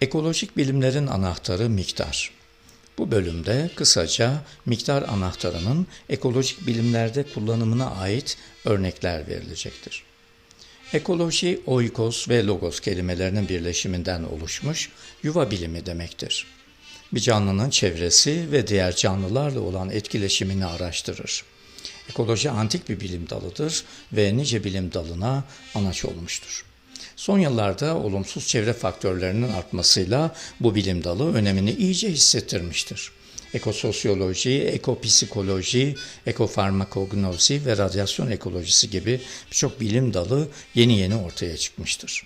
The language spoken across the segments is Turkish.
Ekolojik bilimlerin anahtarı miktar. Bu bölümde kısaca miktar anahtarının ekolojik bilimlerde kullanımına ait örnekler verilecektir. Ekoloji, oikos ve logos kelimelerinin birleşiminden oluşmuş yuva bilimi demektir. Bir canlının çevresi ve diğer canlılarla olan etkileşimini araştırır. Ekoloji antik bir bilim dalıdır ve nice bilim dalına anaç olmuştur. Son yıllarda olumsuz çevre faktörlerinin artmasıyla bu bilim dalı önemini iyice hissettirmiştir. Ekososyoloji, ekopsikoloji, ekofarmakognozi ve radyasyon ekolojisi gibi birçok bilim dalı yeni yeni ortaya çıkmıştır.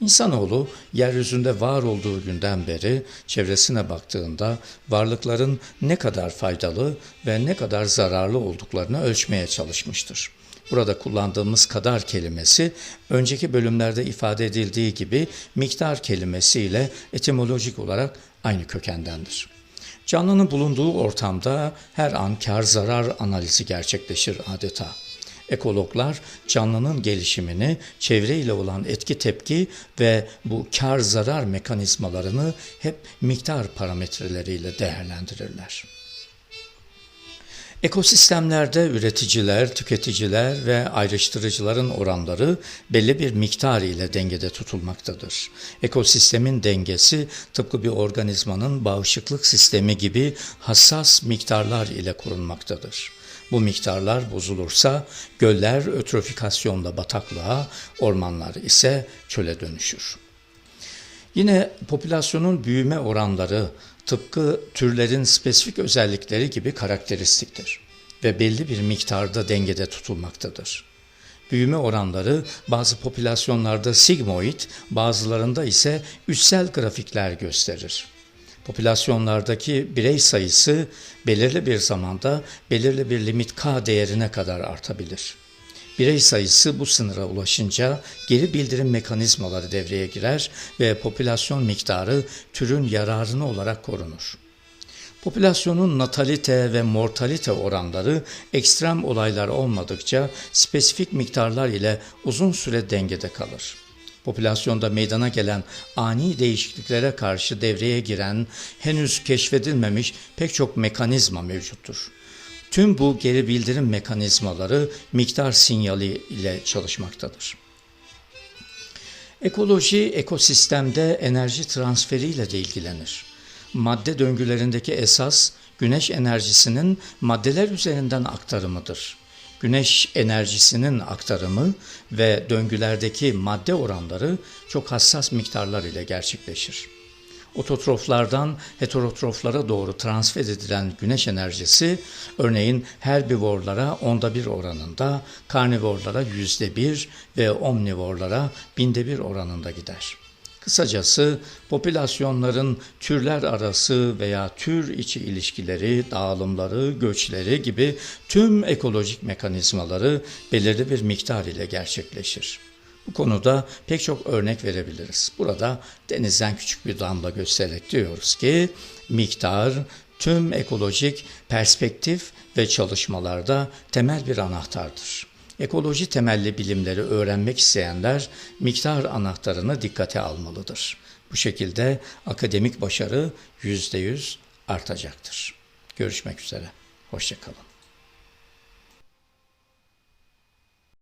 İnsanoğlu yeryüzünde var olduğu günden beri çevresine baktığında varlıkların ne kadar faydalı ve ne kadar zararlı olduklarını ölçmeye çalışmıştır. Burada kullandığımız kadar kelimesi önceki bölümlerde ifade edildiği gibi miktar kelimesiyle etimolojik olarak aynı kökendendir. Canlının bulunduğu ortamda her an kar zarar analizi gerçekleşir adeta. Ekologlar canlının gelişimini, çevreyle olan etki tepki ve bu kar zarar mekanizmalarını hep miktar parametreleriyle değerlendirirler. Ekosistemlerde üreticiler, tüketiciler ve ayrıştırıcıların oranları belli bir miktar ile dengede tutulmaktadır. Ekosistemin dengesi tıpkı bir organizmanın bağışıklık sistemi gibi hassas miktarlar ile korunmaktadır. Bu miktarlar bozulursa göller ötrofikasyonla bataklığa, ormanlar ise çöle dönüşür. Yine popülasyonun büyüme oranları tıpkı türlerin spesifik özellikleri gibi karakteristiktir ve belli bir miktarda dengede tutulmaktadır. Büyüme oranları bazı popülasyonlarda sigmoid, bazılarında ise üssel grafikler gösterir. Popülasyonlardaki birey sayısı belirli bir zamanda belirli bir limit k değerine kadar artabilir. Birey sayısı bu sınıra ulaşınca geri bildirim mekanizmaları devreye girer ve popülasyon miktarı türün yararını olarak korunur. Popülasyonun natalite ve mortalite oranları ekstrem olaylar olmadıkça spesifik miktarlar ile uzun süre dengede kalır. Popülasyonda meydana gelen ani değişikliklere karşı devreye giren henüz keşfedilmemiş pek çok mekanizma mevcuttur. Tüm bu geri bildirim mekanizmaları miktar sinyali ile çalışmaktadır. Ekoloji ekosistemde enerji transferiyle de ilgilenir. Madde döngülerindeki esas güneş enerjisinin maddeler üzerinden aktarımıdır. Güneş enerjisinin aktarımı ve döngülerdeki madde oranları çok hassas miktarlar ile gerçekleşir. Ototroflardan heterotroflara doğru transfer edilen güneş enerjisi örneğin herbivorlara onda bir oranında, karnivorlara yüzde bir ve omnivorlara binde bir oranında gider. Kısacası popülasyonların türler arası veya tür içi ilişkileri, dağılımları, göçleri gibi tüm ekolojik mekanizmaları belirli bir miktar ile gerçekleşir. Bu konuda pek çok örnek verebiliriz. Burada denizden küçük bir damla göstererek diyoruz ki miktar tüm ekolojik perspektif ve çalışmalarda temel bir anahtardır. Ekoloji temelli bilimleri öğrenmek isteyenler miktar anahtarını dikkate almalıdır. Bu şekilde akademik başarı %100 artacaktır. Görüşmek üzere. Hoşçakalın.